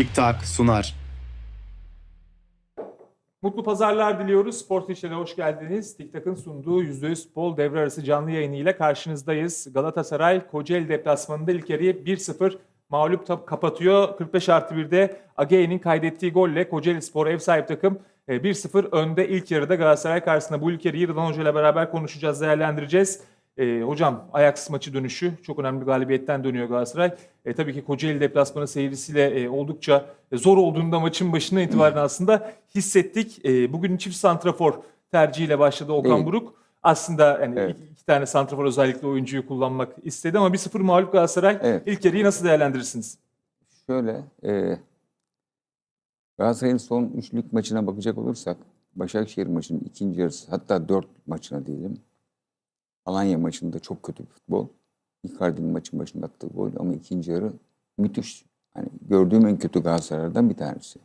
TikTok sunar. Mutlu pazarlar diliyoruz. Spor İşler'e hoş geldiniz. TikTok'ın sunduğu %100 futbol devre arası canlı yayını ile karşınızdayız. Galatasaray Kocaeli deplasmanında ilk yarıyı 1-0 mağlup kapatıyor. 45 artı 1'de Age'nin kaydettiği golle Kocaeli Spor ev sahibi takım e, 1-0 önde ilk yarıda Galatasaray karşısında. Bu ilk yarıyı Rıdvan Hoca ile beraber konuşacağız, değerlendireceğiz. E, hocam Ajax maçı dönüşü çok önemli bir galibiyetten dönüyor Galatasaray. E, tabii ki Kocaeli deplasmanı seyircisiyle e, oldukça zor olduğunda maçın başından itibaren aslında hissettik. E, bugün çift santrafor tercihiyle başladı Okan Değil. Buruk. Aslında yani Evet. iki, iki tane santrafor özellikle oyuncuyu kullanmak istedi ama 1-0 mağlup Galatasaray. Evet. İlk yarıyı nasıl değerlendirirsiniz? Şöyle, e, Galatasaray'ın son üçlük maçına bakacak olursak, Başakşehir maçının ikinci yarısı, hatta dört maçına diyelim. Alanya maçında çok kötü bir futbol. Icardi'nin maçın başında attığı gol ama ikinci yarı müthiş. Hani gördüğüm en kötü Galatasaraylardan bir tanesi.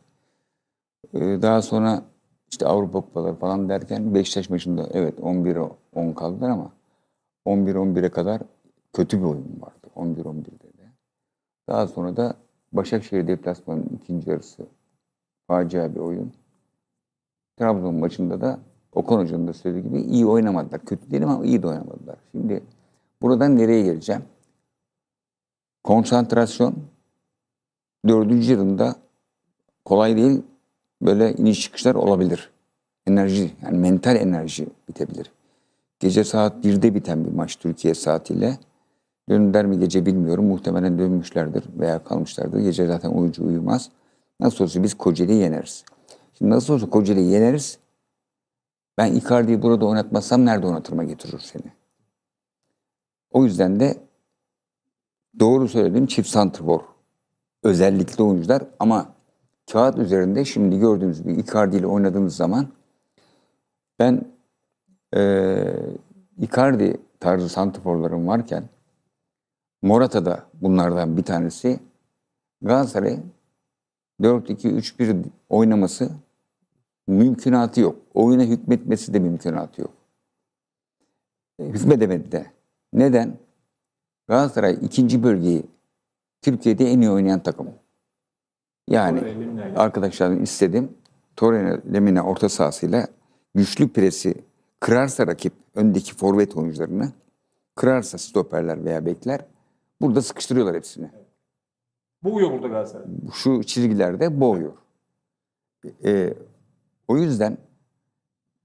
E, daha sonra işte Avrupa Kupaları falan derken Beşiktaş maçında evet 11'e 10 kaldılar ama 11-11'e kadar kötü bir oyun vardı. 11-11'de de. Daha sonra da Başakşehir deplasmanının ikinci yarısı facia bir oyun. Trabzon maçında da Okan Hoca'nın da söylediği gibi iyi oynamadılar. Kötü değilim ama iyi de oynamadılar. Şimdi buradan nereye geleceğim? Konsantrasyon dördüncü yılında kolay değil böyle iniş çıkışlar olabilir. Enerji yani mental enerji bitebilir. Gece saat 1'de biten bir maç Türkiye saatiyle. Döndüler mi gece bilmiyorum. Muhtemelen dönmüşlerdir veya kalmışlardır. Gece zaten oyuncu uyumaz. Nasıl olsa biz Kocaeli'yi yeneriz. Şimdi nasıl olsa Kocaeli'yi yeneriz. Ben Icardi'yi burada oynatmazsam nerede oynatırıma getirir seni. O yüzden de doğru söyledim çift santrfor. Özellikle oyuncular ama kağıt üzerinde şimdi gördüğünüz gibi Icardi ile oynadığımız zaman ben eee Icardi tarzı santrforlarım varken Morata da bunlardan bir tanesi. Galatasaray 4-2-3-1 oynaması mümkünatı yok. Oyuna hükmetmesi de mümkünatı yok. E, Hükmedemedi de. Neden? Galatasaray ikinci bölgeyi Türkiye'de en iyi oynayan takım. Yani arkadaşlarım istedim. Torreira Lemina orta sahasıyla güçlü presi kırarsa rakip öndeki forvet oyuncularını kırarsa stoperler veya bekler burada sıkıştırıyorlar hepsini. Boğuyor burada Galatasaray. Şu çizgilerde boğuyor. Ee, o yüzden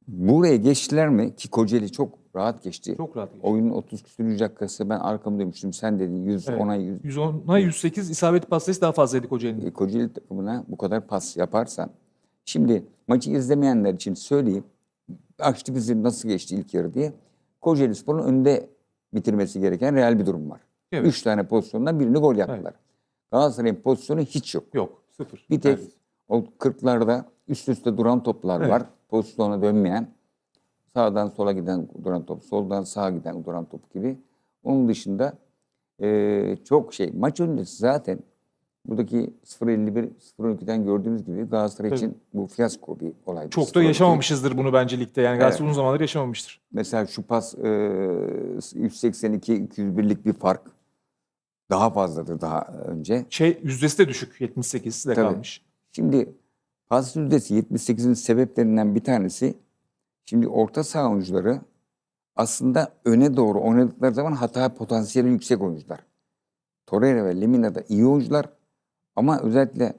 buraya geçtiler mi ki Kocaeli çok rahat geçti. Çok rahat geçiyor. Oyunun 30 küsur dakikası ben arkamı dönmüştüm. Sen dedin 100 Evet. ona 100. 110'a 108 isabet pas sayısı daha fazlaydı Kocaeli'nin. E, Kocaeli takımına bu kadar pas yaparsan. Şimdi maçı izlemeyenler için söyleyeyim. Açtı bizi nasıl geçti ilk yarı diye. Kocaeli Spor'un önde bitirmesi gereken real bir durum var. Evet. Üç tane pozisyondan birini gol yaptılar. Galatasaray'ın pozisyonu hiç yok. Yok. Sıfır. Bir tek Evet. o 40'larda üst üste duran toplar Evet. var. Pozisyona dönmeyen. Sağdan sola giden duran top, soldan sağa giden duran top gibi. Onun dışında eee, çok şey. Maç öncesi zaten buradaki 0.51, 0.12'den gördüğünüz gibi Galatasaray Tabii. için bu fiyasko bir olaydı. Çok da 0.12. yaşamamışızdır bunu bence ligde. Yani Galatasaray uzun zamandır yaşamamıştır. Mesela şu pas eee 182-201'lik bir fark daha fazladır daha önce. Şey yüzdesi de düşük. 78 de Tabii. kalmış. Şimdi pas yüzdesi 78'in sebeplerinden bir tanesi şimdi orta saha oyuncuları aslında öne doğru oynadıkları zaman hata potansiyeli yüksek oyuncular. Torreira ve Lemina da iyi oyuncular ama özellikle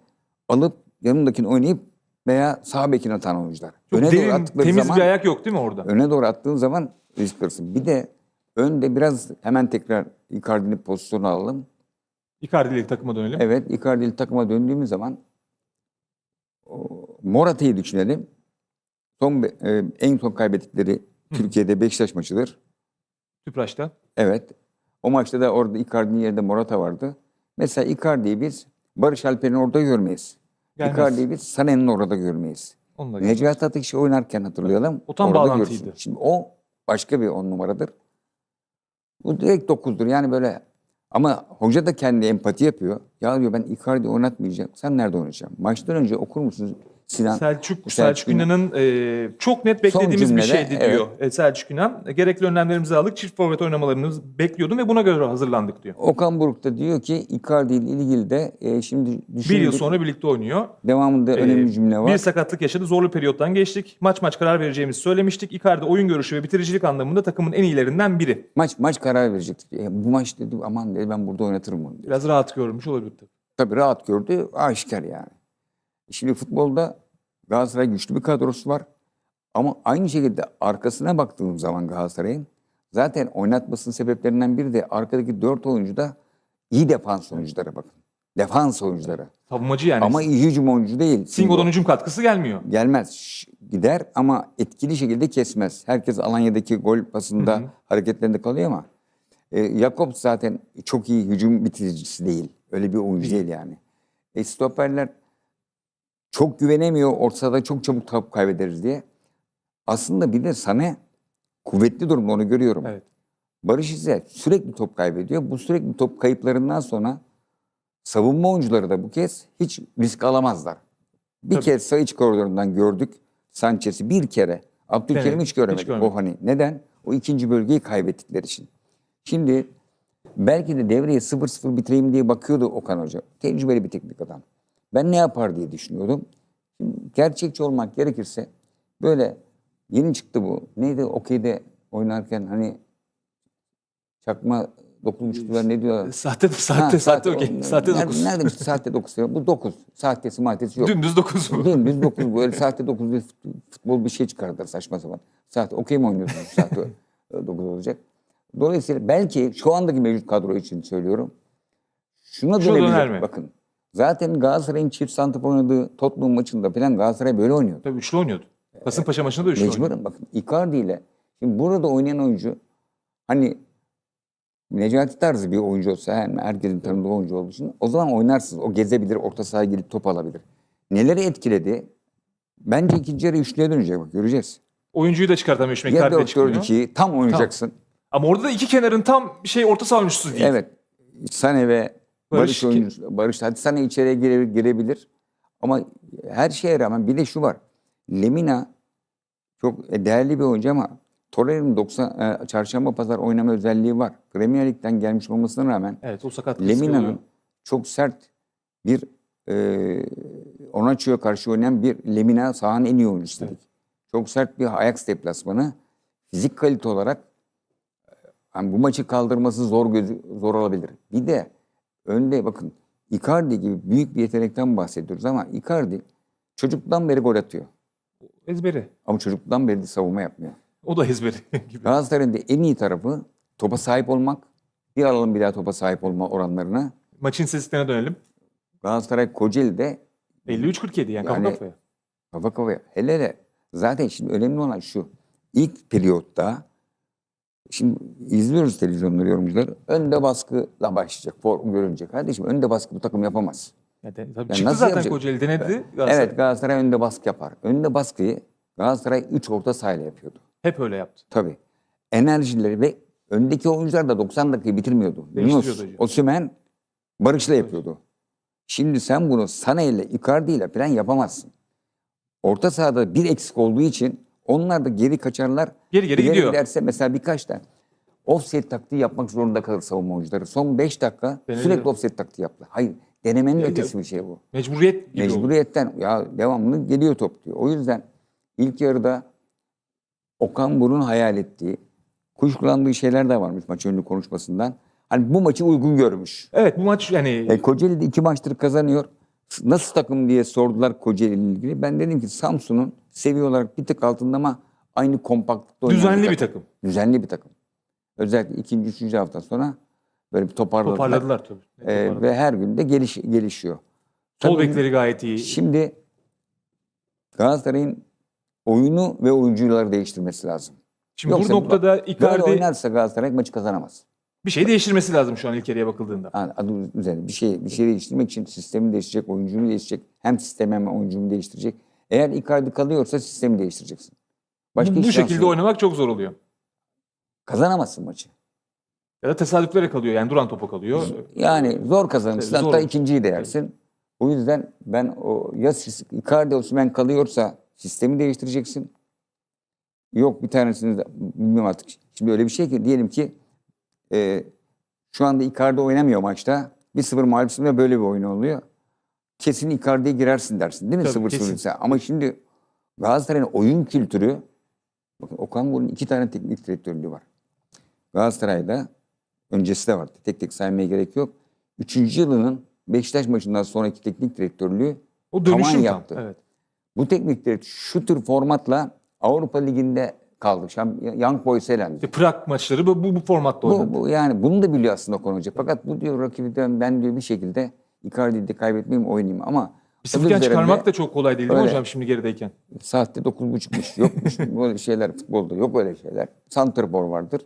alıp yanındakini oynayıp veya sağ bekine atan oyuncular. Çok öne derin, doğru attıkları temiz zaman bir ayak yok değil mi orada? öne doğru attığın zaman risk alırsın. Bir de önde biraz hemen tekrar Icardi'nin pozisyonu alalım. Icardi'li takıma dönelim. Evet, Icardi'li takıma döndüğümüz zaman Morata'yı düşünelim. Son e, en son kaybettikleri Türkiye'de Beşiktaş maçıdır. Tüpraş'ta. Evet. O maçta da orada Icardi'nin yerinde Morata vardı. Mesela Icardi'yi biz Barış Alper'in orada görmeyiz. Gelmez. Icardi'yi biz Sané'nin orada görmeyiz. Necati Ateş oynarken hatırlayalım. O tam orada bağlantıydı. görürsün. Şimdi o başka bir on numaradır. Bu direkt dokuzdur. Yani böyle ama hoca da kendi empati yapıyor. Ya diyor ben Icardi oynatmayacağım. Sen nerede oynayacaksın? Maçtan önce okur musunuz? Sinan Selçuk, Selçuk İnan'ın e, çok net beklediğimiz bir cümlede, şeydi diyor e, Selçuk İnan. Gerekli önlemlerimizi aldık. Çift forvet oynamalarını bekliyordum ve buna göre hazırlandık diyor. Okan Buruk da diyor ki Icardi ile ilgili de e, şimdi Bir yıl düşündük. sonra birlikte oynuyor. devamında Ee, önemli bir cümle var. Bir sakatlık yaşadı. Zorlu periyottan geçtik. Maç maç karar vereceğimizi söylemiştik. Icardi oyun görüşü ve bitiricilik anlamında takımın en iyilerinden biri. Maç maç karar verecektik. E, bu maç dedi aman dedi ben burada oynatırım bunu. Dedi. Biraz rahat görmüş olabilir tabii. Tabii rahat gördü. Aşikar yani. Şimdi futbolda Galatasaray güçlü bir kadrosu var. Ama aynı şekilde arkasına baktığım zaman Galatasaray'ın zaten oynatmasının sebeplerinden biri de arkadaki dört oyuncu da iyi defans oyunculara bakın. Defans oyuncuları. Savunmacı yani. Ama iyi hücum oyuncu değil. Singo'dan hücum katkısı gelmiyor. gelmez. Gider ama etkili şekilde kesmez. Herkes Alanya'daki gol pasında Hı hı. hareketlerinde kalıyor ama e, Jakobs zaten çok iyi hücum bitiricisi değil. Öyle bir oyuncu değil yani. E, stoperler çok güvenemiyor. Ortada çok çabuk top kaybederiz diye. Aslında bir de Sane kuvvetli durumda onu görüyorum. Evet. Barış ise sürekli top kaybediyor. Bu sürekli top kayıplarından sonra savunma oyuncuları da bu kez hiç risk alamazlar. Bir Tabii. kez sağ iç koridorundan gördük Sanchez'i bir kere. Abdülkerim'i Evet, hiç hiç göremedik. görmedik. o hani neden? O ikinci bölgeyi kaybettikleri için. Şimdi belki de devreye 0-0 bitireyim diye bakıyordu Okan Hoca. Tecrübeli bir teknik adam. Ben ne yapar diye düşünüyordum. Şimdi gerçekçi olmak gerekirse böyle yeni çıktı bu. Neydi okeyde oynarken hani çakma dokunmuştular ne diyorlar? Sahte sahte Ha, sahte o- okey. Sahte nerede- 9. Nerede sahte 9 diyor. Bu 9. Sahtesi mahtesi yok. Dümdüz 9 bu. Dümdüz 9 böyle sahte 9 bir futbol bir şey çıkardılar saçma sapan. Sahte okey mi oynuyorsunuz? Sahte 9 olacak. Dolayısıyla belki şu andaki mevcut kadro için söylüyorum. Şuna döner dönebilir. mi? Bakın. Zaten Galatasaray'ın çift santraf oynadığı Tottenham maçında falan Galatasaray böyle oynuyordu. Tabii üçlü oynuyordu. Kasımpaşa maçında da üçlü oynuyordu. Mecburen bakın Icardi ile şimdi burada oynayan oyuncu hani Necati tarzı bir oyuncu olsa yani herkesin tanıdığı oyuncu olduğu için o zaman oynarsınız. O gezebilir, orta sahaya gelip top alabilir. Neleri etkiledi? Bence ikinci yarı üçlüye dönecek bak göreceğiz. Oyuncuyu da çıkartamıyor. Ya Icardi de 4 çıkmıyor. 4 2 tam oynayacaksın. Ama orada da iki kenarın tam şey orta saha oyuncusu değil. Evet. Sane ve Barış Barış, oyuncusu. Barış hadi Sane içeriye gire- girebilir. Ama her şeye rağmen bir de şu var. Lemina çok değerli bir oyuncu ama Torreira'nın 90 e, çarşamba pazar oynama özelliği var. Premier Lig'den gelmiş olmasına rağmen Evet o sakat. Lemina'nın çok sert bir e, Onaçio'ya karşı oynayan bir Lemina sahanın en iyi oyuncusu dedik. Çok sert bir Ajax deplasmanı. Fizik kalite olarak e, yani bu maçı kaldırması zor gözü, zor olabilir. Bir de önde bakın Icardi gibi büyük bir yetenekten bahsediyoruz ama Icardi çocuktan beri gol atıyor. Ezberi. Ama çocuktan beri de savunma yapmıyor. O da ezberi gibi. Galatasaray'ın da en iyi tarafı topa sahip olmak. Bir alalım bir daha topa sahip olma oranlarına. Maçın istatistiklerine dönelim. Galatasaray Kocaeli'de 53-47 yani kafa Yani- kafaya. kafa kafaya. Hele hele zaten şimdi önemli olan şu. İlk periyotta şimdi izliyoruz televizyonları yorumcuları. Önde baskıyla başlayacak. Form görünecek. Kardeşim önde baskı bu takım yapamaz. Yani, de- tabii Ya çıktı zaten yapacak? Kocaeli denedi. Galatasaray. Evet Galatasaray önde baskı yapar. Önde baskıyı Galatasaray 3 orta sahayla yapıyordu. Hep öyle yaptı. Tabii. Enerjileri ve öndeki oyuncular da 90 dakikayı bitirmiyordu. Yunus. Osimhen Barış'la yapıyordu. Şimdi sen bunu Sané ile Icardi ile falan yapamazsın. Orta sahada bir eksik olduğu için onlar da geri kaçarlar. Geri geri gidiyor. giderse mesela birkaç tane offset taktiği yapmak zorunda kalır savunma oyuncuları. Son 5 dakika Denedi. sürekli offset taktiği yaptı. Hayır denemenin Ya- ötesi bir şey bu. Mecburiyet gibi oldu. Mecburiyetten ya devamlı geliyor top diyor. O yüzden ilk yarıda Okan Buruk'un hayal ettiği, kuşkulandığı şeyler de varmış maç önü konuşmasından. Hani bu maçı uygun görmüş. Evet bu maç yani E, Kocaeli de iki maçtır kazanıyor. Nasıl takım diye sordular Kocaeli ile ilgili. Ben dedim ki Samsun'un seviye olarak bir tık altında ama aynı kompaktlıkta oynayan düzenli bir takım. Düzenli bir takım. Özellikle ikinci, üçüncü hafta sonra böyle bir toparladılar. Toparladılar tabii. E, Toparladılar. ve her gün de geliş, gelişiyor. Sol Tabii- bekleri gayet iyi. Şimdi Galatasaray'ın oyunu ve oyuncuları değiştirmesi lazım. Şimdi bu noktada Böyle Icardi oynarsa Galatasaray maçı kazanamaz. bir şey değiştirmesi lazım şu an ilk yarıya bakıldığında. Yani adı üzerine bir şey bir şey değiştirmek için sistemi değiştirecek, oyuncunu değiştirecek. Hem sistemi hem oyuncunu değiştirecek. Eğer Icardi kalıyorsa sistemi değiştireceksin. Başka bu, bu şekilde yok. oynamak çok zor oluyor. Kazanamazsın maçı. Ya da tesadüflere kalıyor yani duran topa kalıyor. Yani zor kazanırsın. Zor Hatta ikinciyi de yersin. O yüzden ben o ya Icardi Osimhen kalıyorsa sistemi değiştireceksin. Yok bir tanesini de bilmiyorum artık. Şimdi öyle bir şey ki diyelim ki e, şu anda Icardi oynamıyor maçta. 1-0 mağlupsun ve böyle bir oyun oluyor. Kesin Icardi'ye girersin dersin değil mi? Tabii, 0-0 kesin. ise. Ama şimdi Galatasaray'ın oyun kültürü bakın Okan Buruk'un iki tane teknik direktörlüğü var. Galatasaray'da öncesi de vardı. Tek tek saymaya gerek yok. Üçüncü yılının Beşiktaş maçından sonraki teknik direktörlüğü O dönüşüm tam. yaptı. Evet. bu teknik direktör şu tür formatla Avrupa Ligi'nde kaldı. Young Boys elendi. İşte Prag maçları bu, bu, bu formatta oynadı. Bu, bu yani bunu da biliyor aslında Okan Hoca. Fakat bu diyor rakibiden ben diyor bir şekilde Icardi'yi de kaybetmeyeyim oynayayım ama öbür çıkarmak da çok kolay değil değil mi hocam şimdi gerideyken? saatte 9.30'muş yokmuş böyle şeyler futbolda yok öyle şeyler. Santrfor vardır.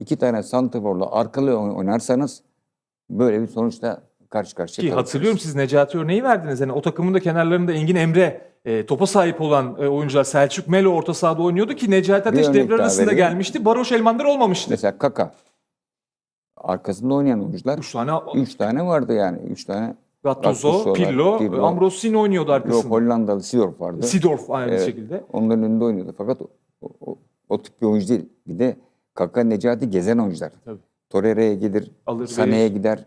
İki tane santrforla arkalı oyn- oynarsanız böyle bir sonuçla karşı karşıya Ki hatırlıyorum siz Necati örneği verdiniz. Yani o takımın da kenarlarında Engin Emre e, topa sahip olan e, oyuncular Selçuk Melo orta sahada oynuyordu ki Necati Ateş devre arasında vereyim. gelmişti. Baroş Elmander olmamıştı. Mesela Kaka. Arkasında oynayan oyuncular Üç tane üç tane vardı yani. Üç tane Gattuso, Pirlo, Pirlo. Ambrosini oynuyordu yok arkasında. Hollandalı Sidorf vardı. Sidorf aynı Evet. şekilde. Onların önünde oynuyordu. Fakat o, o, o, o tip bir oyuncu değil. Bir de Kaka Necati gezen oyuncular. Tabii. Torreira'ya gelir, Alır, verir. gider,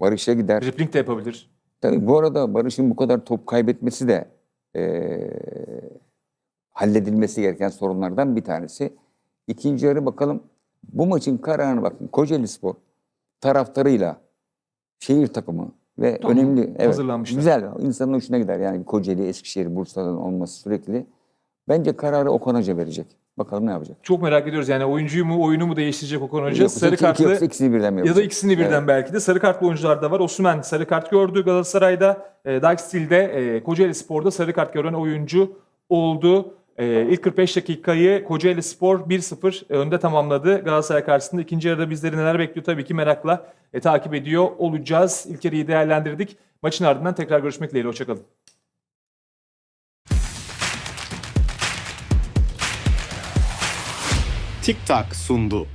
Barış'a gider. Dribbling de yapabilir. Tabii bu arada Barış'ın bu kadar top kaybetmesi de eee, halledilmesi gereken sorunlardan bir tanesi. İkinci yarı bakalım. Bu maçın kararını bakın. Kocaeli Spor taraftarıyla şehir takımı ve Tamam, önemli evet, hazırlanmışlar. güzel insanın hoşuna gider. Yani Kocaeli, Eskişehir, Bursa'dan olması sürekli. Bence kararı Okan Hoca verecek. Bakalım ne yapacak. Çok merak ediyoruz yani oyuncuyu mu oyunu mu değiştirecek Okan Hoca? Yoksa Sarı iki- kartlı yoksa ikisini birden mi ya da yapacak? ikisini birden Evet. belki de. Sarı kartlı oyuncular da var. Osimhen sarı kart gördü Galatasaray'da. E, Dijksteel'de e, Kocaeli Spor'da sarı kart gören oyuncu oldu. E, ilk 45 dakikayı Kocaeli Spor 1-0 önde tamamladı Galatasaray karşısında. İkinci yarıda bizleri neler bekliyor tabii ki merakla e, takip ediyor olacağız. İlk yarıyı değerlendirdik. Maçın ardından tekrar görüşmek dileğiyle. Hoşçakalın. Tik Tak sundu.